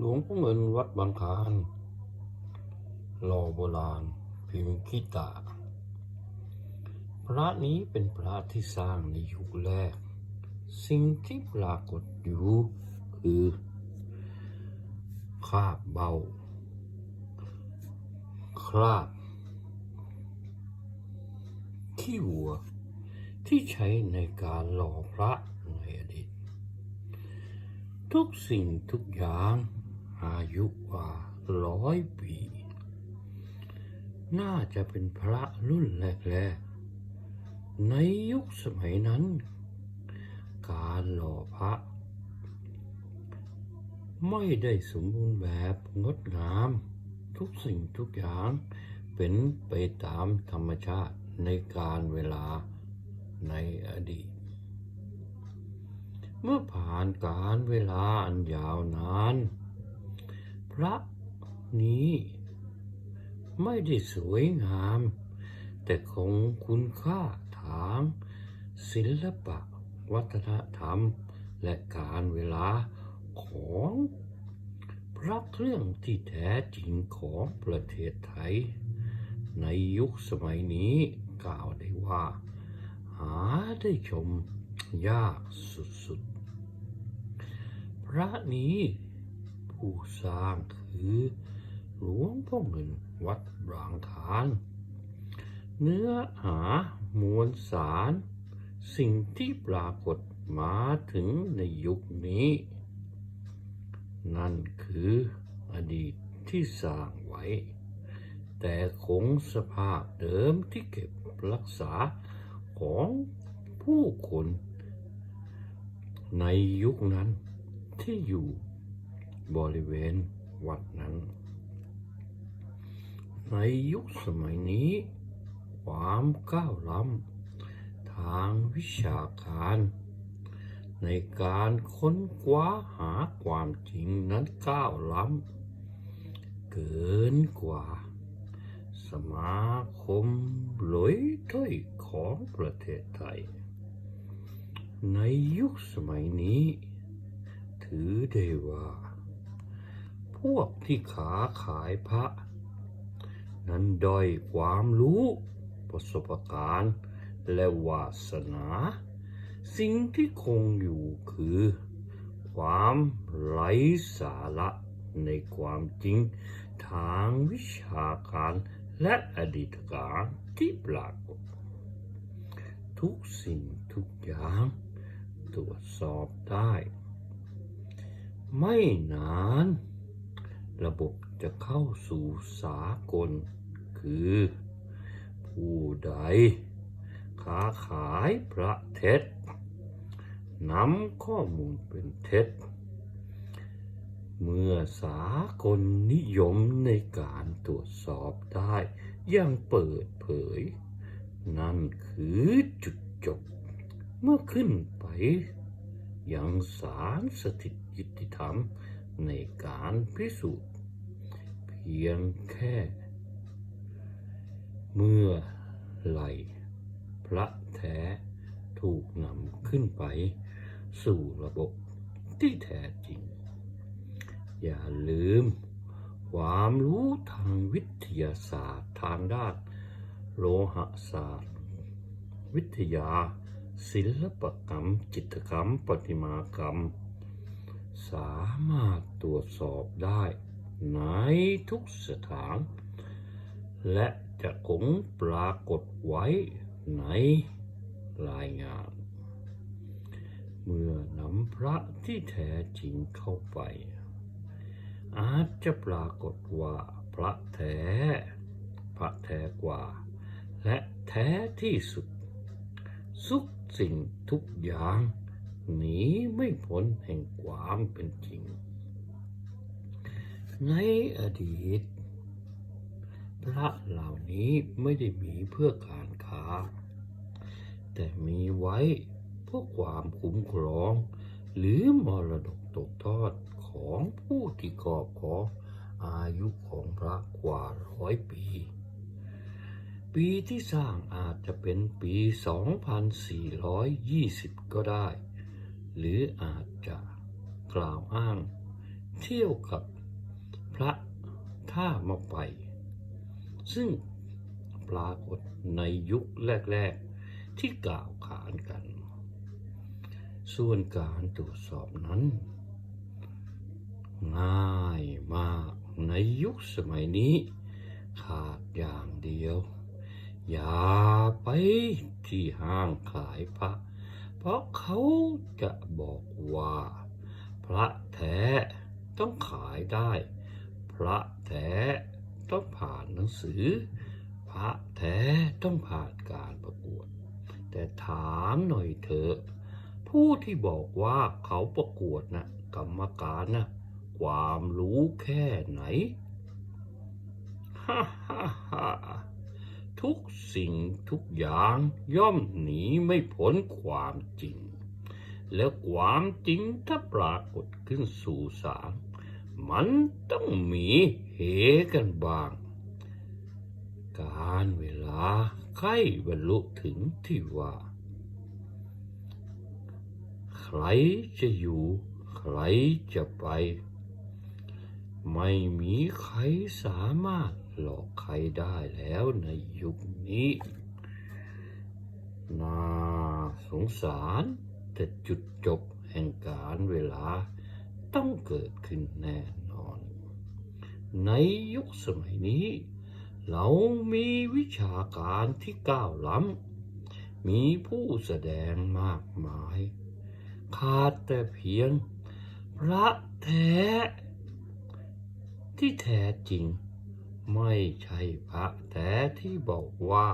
หลวงพ่อเงินวัดบางคานหล่อโบราณ พิมพ์ขี้ตา พระนี้เป็นพระที่สร้างในยุคแรก สิ่งที่ปรากฏอยู่คือคราบเบา คราบ ขี้วัว ที่ใช้ในการหล่อพระในอดีตทุกสิ่งทุกอย่าง อายุกว่าร้อยปี น่าจะเป็นพระรุ่นแรกๆ ในยุคสมัยนั้น การหล่อพระ ไม่ได้สมบูรณ์แบบงดงาม ทุกสิ่งทุกอย่างเป็นไปตามธรรมชาติในการเวลาในอดีต เมื่อผ่านการเวลาอันยาวนาน ระนี้ ไม่ได้สวยงาม แต่คงคุณค่าทางศิลปะ วัฒนธรรม และการเวลาของพระเครื่องที่แท้จริงของประเทศไทย ในยุคสมัยนี้กล่าวได้ว่า หาได้ชมยากสุดๆ พระนี้ ผู้สร้างคือหลวงพ่อเงินวัดบางคานเนื้อหามวลสาร สิ่งที่ปรากฏมาถึงในยุคนี้ นั่นคืออดีตที่สร้างไว้ แต่คงสภาพเดิมที่เก็บรักษาของผู้คน ในยุคนั้นที่อยู่ บริเวณวัดนั้น ในยุคสมัยนี้ ความก้าวล้ำทางวิชาการ ในการค้นคว้าหาความจริงนั้นก้าวล้ำเกินกว่า สมาคมหลอยถ้อยของประเทศไทย ในยุคสมัยนี้ ถือได้ว่า พวกที่ขาขายพระ นั้นด้อยความรู้ ประสบการณ์และวาสนา สิ่งที่คงอยู่คือ ความไร้สาระในความจริงทางวิชาการและอดีตการที่ปรากฏทุกสิ่งทุกอย่างตรวจสอบได้ ไม่นาน ระบบจะเข้าสู่สากล คือ ผู้ใด ค้าขายพระเท็จนำข้อมูลเป็นเท็จ เมื่อสากลนิยมในการตรวจสอบได้อย่างเปิดเผย นั่นคือจุดจบ เมื่อขึ้นไปยังศาลสถิตยุติธรรม ในการพิสูจน์ เพียงแค่ เมื่อไหลพระแท้ถูกนำขึ้นไป สู่ระบบที่แท้จริง อย่าลืม ความรู้ทางวิทยาศาสตร์ทางด้านโลหะศาสตร์ วิทยา ศิลปกรรม จิตรกรรม ประติมากรรม สามารถตรวจสอบได้ในทุกสถาน และจะคงปรากฏไว้ในรายงาน เมื่อนำพระที่แท้จริงเข้าไป อาจจะปรากฏว่าพระแท้ พระแท้กว่า และแท้ที่สุดสุกสิ่งทุกอย่าง หนีไม่พ้นแห่งความเป็นจริง ในอดีต พระเหล่านี้ไม่ได้มีเพื่อการค้า แต่มีไว้เพื่อความคุ้มครอง หรือมรดกตกทอดของผู้ที่ครอบครองอายุของพระกว่าร้อยปี ปีที่สร้างอาจจะเป็นปี 2420 ก็ได้ หรืออาจจะกล่าวอ้าง เที่ยวกับพระท่ามาไป ซึ่งปรากฏในยุคแรก ๆ ที่กล่าวขานกัน ส่วนการตรวจสอบนั้น ง่ายมากในยุคสมัยนี้ ขาดอย่างเดียว อย่าไปที่ห้างขายพระ ราะเขาจะบอกว่า พระแท้ต้องขายได้ พระแท้ต้องผ่านหนังสือ พระแท้ต้องผ่านการประกวด แต่ถามหน่อยเถอะผู้ที่บอกว่าเขาประกวดนะกรรมการนะความรู้แค่ไหนฮ่าฮ่าฮ่า ทุกสิ่งทุกอย่างย่อมหนีไม่พ้นความจริง แล้วความจริงถ้าปรากฏขึ้นสู่สางมันต้องมีเหกันบ้าง การเวลาใกล้บรรลุถึงที่ว่า ใครจะอยู่ ใครจะไป ไม่มีใครสามารถ หลอกใครได้แล้วในยุคนี้ น่าสงสาร แต่จุดจบแห่งการเวลาต้องเกิดขึ้นแน่นอน ในยุคสมัยนี้ เรามีวิชาการที่ก้าวล้ำ มีผู้แสดงมากมาย ขาดแต่เพียง พระแท้ ที่แท้จริง ไม่ใช่พระแท้ที่บอกว่า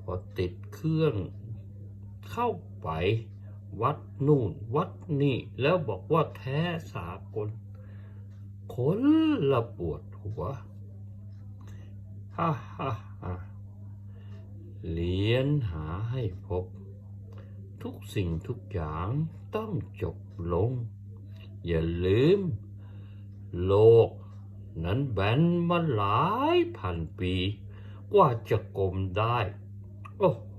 พอติดเครื่องเข้าไป วัดนู่นวัดนี่ แล้วบอกว่าแท้สากลคนละปวดหัวฮ่าฮ่าฮ่าเรียนหาให้พบ ทุกสิ่งทุกอย่างต้องจบลง อย่าลืม โลก นั้นแบนมาหลายพันปี กว่าจะกลมได้ โอ้โห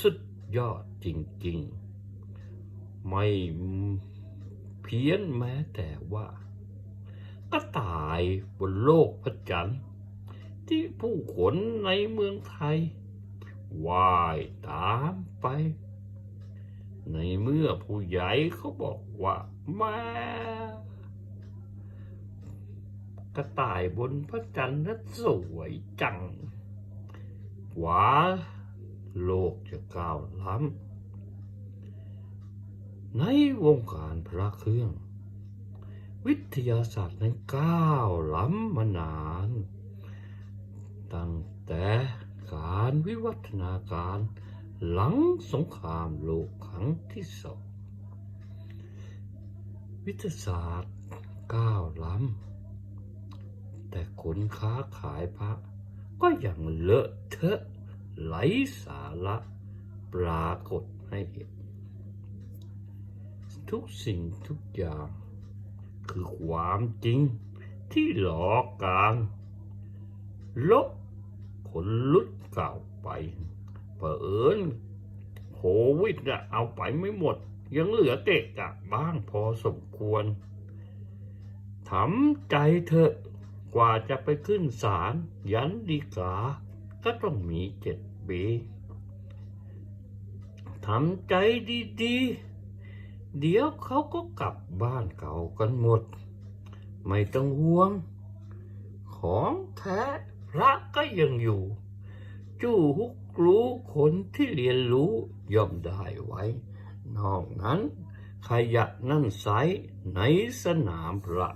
สุดยอดจริงๆ ไม่เพี้ยนแม้แต่ว่าก็ตายบนโลกพระจันทร์ ที่ผู้คนในเมืองไทยว่ายตามไป ในเมื่อผู้ใหญ่เขาบอกว่าแม่ กระต่ายบนพระจันทร์นั้นสวยจังกว่าโลกจะก้าวล้ำในวงการพระเครื่อง วิทยาศาสตร์นั้นก้าวล้ำมานาน ตั้งแต่การวิวัฒนาการหลังสงครามโลกครั้งที่สอง วิทยาศาสตร์ก้าวล้ำ แต่คนค้าขายพระ ก็ยังเลอะเทอะไหลสาระปรากฏให้เห็น ทุกสิ่งทุกอย่าง คือความจริงที่หลอกการลบคนลุดเก่าไปเผอิญโควิดนะเอาไปไม่หมด ยังเหลือเตะกะบ้างพอสมควรทำใจเถอะ กว่าจะไปขึ้นศาลยันดีกา ก็ต้องมีเจ็ดปีทำใจดีๆ เดี๋ยวเขาก็กลับบ้านเก่ากันหมด ไม่ต้องห่วง ของแท้พระก็ยังอยู่ จู้ฮุกรู้คนที่เรียนรู้ย่อมได้ไว้ นอกนั้นขยะนั่นใสในสนามพระ